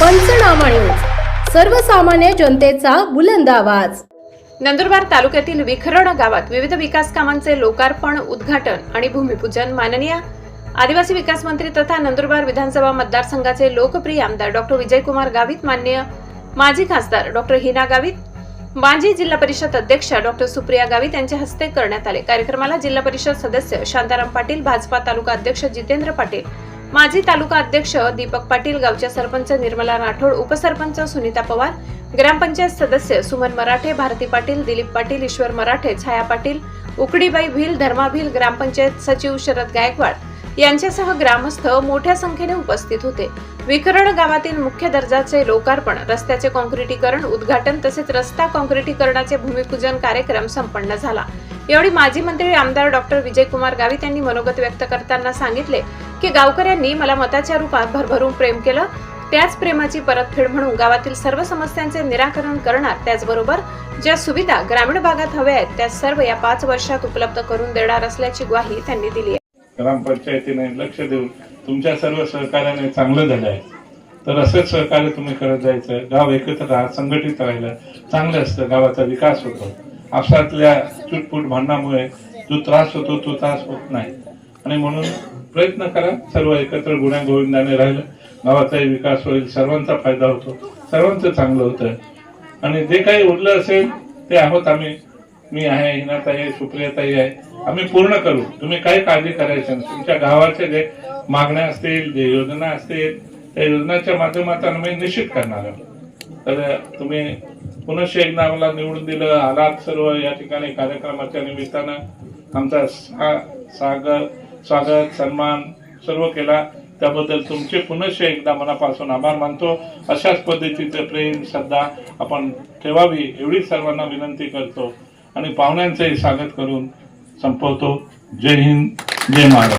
पंचनामा न्यूज. सर्वसामान्य जनतेचा बुलंद आवाज. नंदुरबार तालुक्यातील विखरण गावात विविध विकास कामांचे लोकार्पण उद्घाटन आणि भूमिपूजन माननीय आदिवासी विकास मंत्री तथा नंदुरबार विधानसभा मतदारसंघाचे लोकप्रिय आमदार डॉक्टर विजयकुमार गावित मान्य माजी खासदार डॉक्टर हिना गावित माजी जिल्हा परिषद अध्यक्ष डॉक्टर सुप्रिया गावित यांच्या हस्ते करण्यात आले. कार्यक्रमाला जिल्हा परिषद सदस्य शांताराम पाटील भाजपा तालुका अध्यक्ष जितेंद्र पाटील माजी तालुका अध्यक्ष दीपक पाटील गावच्या सरपंच निर्मला राठोड उपसरपंच सुनीता पवार ग्रामपंचायत सदस्य सुमन मराठे भारती पाटील दिलीप पाटील ईश्वर मराठे छाया पाटील उकडीबाई भील धर्माभिल ग्रामपंचायत सचिव शरद गायकवाड यांच्यासह ग्रामस्थ मोठ्या संख्येने उपस्थित होते. विकरण गावातील मुख्य दर्जाचे लोकार्पण रस्त्याचे कॉन्क्रिटीकरण उद्घाटन तसेच रस्ता कॉन्क्रिटीकरणाचे भूमिपूजन कार्यक्रम संपन्न झाला. यावेळी माजी मंत्री आमदार डॉक्टर विजयकुमार गावित यांनी मनोगत व्यक्त करताना सांगितले की गावकऱ्यांनी मला मताच्या रूपात भरभरून प्रेम केलं. त्याच प्रेमाची परतफेड म्हणून गावातील सर्व समस्यांचे निराकरण करणार त्याचबरोबर ज्या सुविधा ग्रामीण भागात हव्या आहेत त्या सर्व या पाच वर्षात उपलब्ध करून देणार असल्याची ग्वाही त्यांनी दिली आहे. ग्रामपंचायतीने लक्ष देऊन तुमच्या सर्व सहकार्याने चांगलं झालं आहे. तर असंच सहकार्य तुम्ही करत जायचं गाव एकत्र राहा संघटित राहिलं चांगलं असतं गावाचा विकास होतो. आपसातल्या चुटपुट भांडणामुळे जो त्रास होतो तो त्रास होत नाही. आणि म्हणून प्रयत्न करा. सर्व एकत्र गुण्या गोविंदाने राहिलं. गावाचाही विकास होईल. सर्वांचा फायदा होतो. सर्वांचं चांगलं होतं आणि जे काही उरलं असेल ते आहोत आम्ही. मी आहे हिनाताई आहे सुप्रियाताई आहे. आम्ही पूर्ण करू. तुम्ही काही काळजी करायची तुमच्या गावाचे जे मागण्या असतील जे योजना असतील त्या योजनाच्या माध्यमातून आम्ही निश्चित करणार आहोत. तर तुम्ही पुनश्च एकदा आम्हाला निवडून दिलं. आलात सर्व या ठिकाणी कार्यक्रमाच्या निमित्तानं. आमचा सा- सागर स्वागत सन्मान सर्व केला. त्याबद्दल तुमचे पुनश्च एकदा मनापासून आभार मानतो. अशाच पद्धतीचं प्रेम श्रद्धा आपण ठेवावी एवढी सर्वांना विनंती करतो. आणि पाहुण्यांचंही स्वागत करून संपवतो. जय हिंद जय महाराज